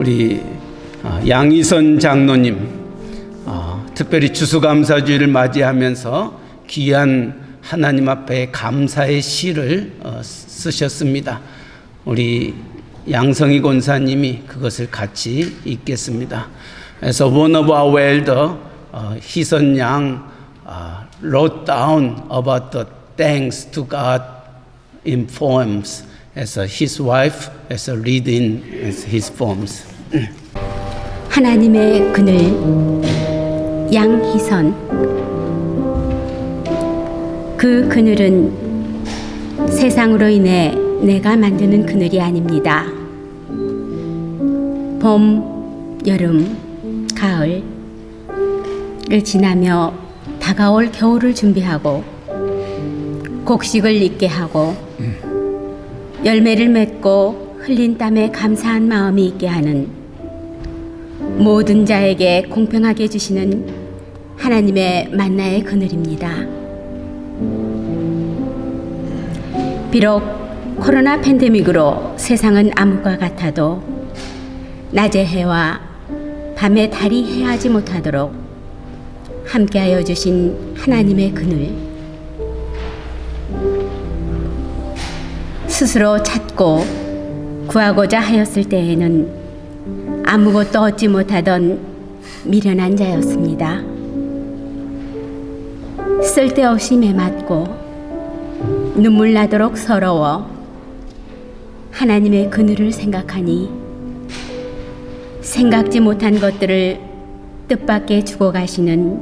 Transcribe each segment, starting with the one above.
우리 아, 양희선 장로님 아, 특별히 추수감사주의를 맞이하면서 귀한 하나님 앞에 감사의 시를 어, 쓰셨습니다. 우리 양성희 권사님이 그것을 같이 읽겠습니다. 그래서 one of our elder 어, 희선 양 어, wrote down about the thanks to God in poems as his wife as a reading as his poems. 하나님의 그늘 양희선 그 그늘은 세상으로 인해 내가 만드는 그늘이 아닙니다. 봄, 여름, 가을을 지나며 다가올 겨울을 준비하고 곡식을 익게 하고 열매를 맺고 흘린 땀에 감사한 마음이 있게 하는 모든 자에게 공평하게 주시는 하나님의 만나의 그늘입니다. 비록 코로나 팬데믹으로 세상은 암흑과 같아도 낮의 해와 밤의 달이 해하지 못하도록 함께하여 주신 하나님의 그늘 스스로 찾고 구하고자 하였을 때에는 아무것도 얻지 못하던 미련한 자였습니다. 쓸데없이 매맞고 눈물 나도록 서러워 하나님의 그늘을 생각하니 생각지 못한 것들을 뜻밖의 주고 가시는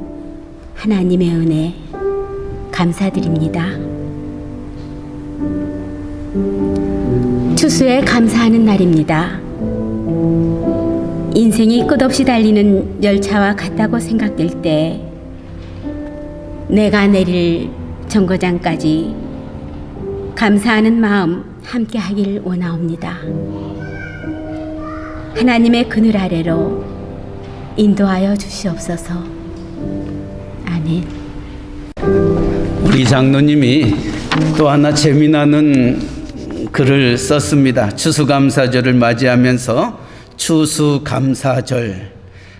하나님의 은혜 감사드립니다. 추수에 감사하는 날입니다. 인생이 끝없이 달리는 열차와 같다고 생각될 때 내가 내릴 정거장까지 감사하는 마음 함께 하길 원하옵니다. 하나님의 그늘 아래로 인도하여 주시옵소서. 아멘. 우리 장로님이 또 하나 재미나는 글을 썼습니다. 추수감사절을 맞이하면서 추수감사절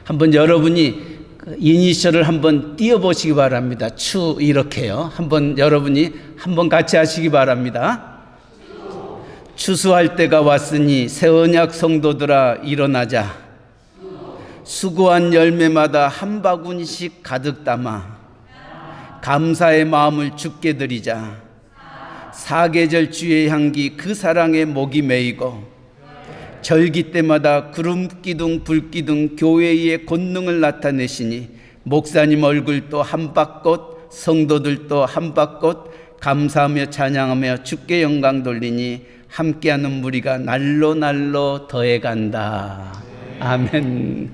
한번 여러분이 그 이니셜을 한번 띄워보시기 바랍니다. 추 이렇게요. 한번 여러분이 한번 같이 하시기 바랍니다. 추수할 때가 왔으니 새 언약 성도들아 일어나자. 수고한 열매마다 한 바구니씩 가득 담아 감사의 마음을 죽게 드리자. 사계절 주의 향기 그 사랑에 목이 메이고 절기 때마다 구름 기둥 불 기둥 교회의 권능을 나타내시니 목사님 얼굴도 한박꽃 성도들도 한박꽃 감사하며 찬양하며 주께 영광 돌리니 함께하는 무리가 날로 날로 더해간다. 아멘.